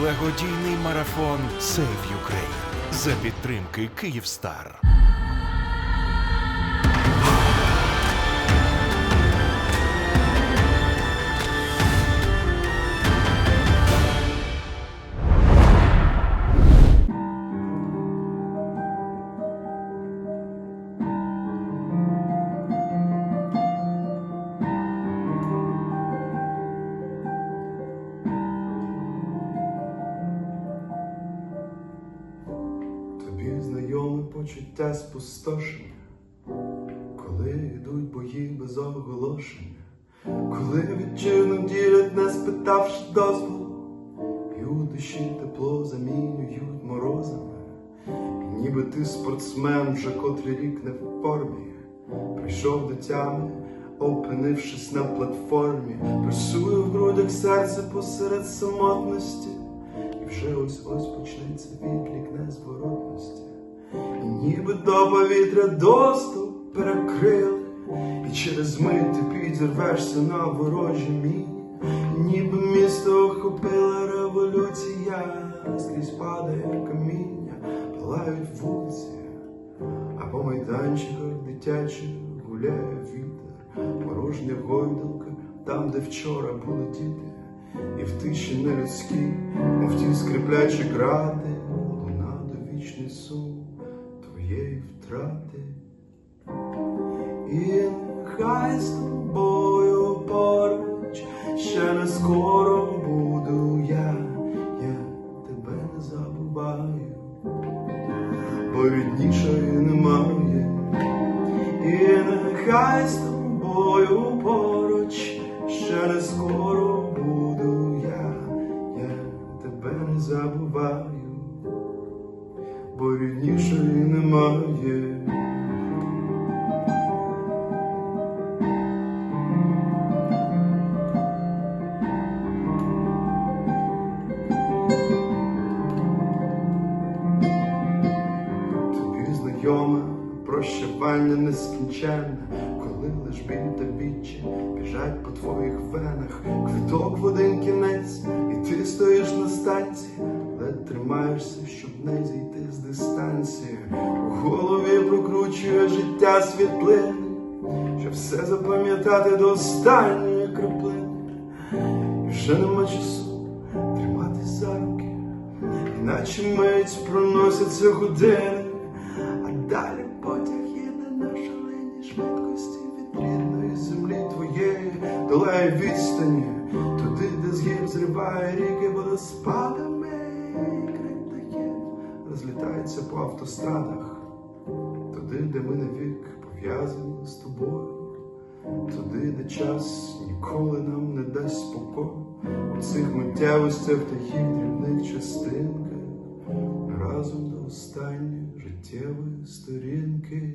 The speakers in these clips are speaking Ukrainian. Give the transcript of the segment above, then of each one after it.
Благодійний марафон Save Ukraine за підтримки Київстар. Почуття спустошення, коли йдуть бої без оголошення, коли вітчизну ділять, не спитавши дозволу, у душі тепло замінюють морозами, і ніби ти спортсмен вже котрий рік не в формі, прийшов до тями, опинившись на платформі, пресує в грудях серце посеред самотності. І вже ось ось почнеться відлік незворотності. Ніби до повітря доступ перекрили, і через мить ти підірвешся на ворожі міні. Ніби місто охопила революція, скрізь падає каміння, палають вулиці, а по майданчиках дитячих гуляє вітер, порожня гойдалка, там, де вчора були діти. І в тиші нелюдській, мов ті скриплячі грати, бо ріднішої немає. І нехай з тобою поруч ще не скоро буду я, я тебе не забуваю, бо ріднішої немає. Знайоме прощавання нескінченне, коли лиш біль та відчай біжать по твоїх венах, квиток в один кінець, і ти стоїш на станції, ледь тримаєшся, щоб не зійти з дистанції. У голові прокручує життя світлини, щоб все запам'ятати до останньої краплини. І вже нема часу триматись за руки. Іначе мить проносяться години, долає відстані, туди, де з гір зриває ріки водоспадами, крик птахів розлітається по автострадах, туди, де ми навік пов'язані з тобою. Туди, де час ніколи нам не дасть спокою, у цих миттєвостях та їх дрібних частинках, разом до останньої життєвої сторінки.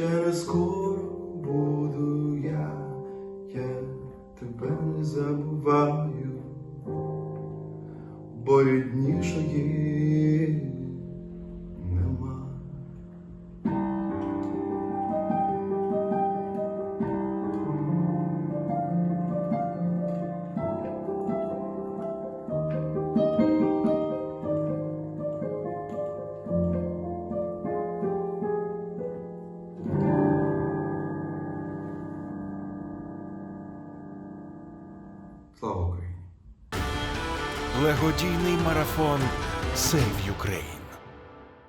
не скоро буду я, я тебе не забуваю, бо ріднішої Слава Україні! Благодійний марафон Save Ukraine.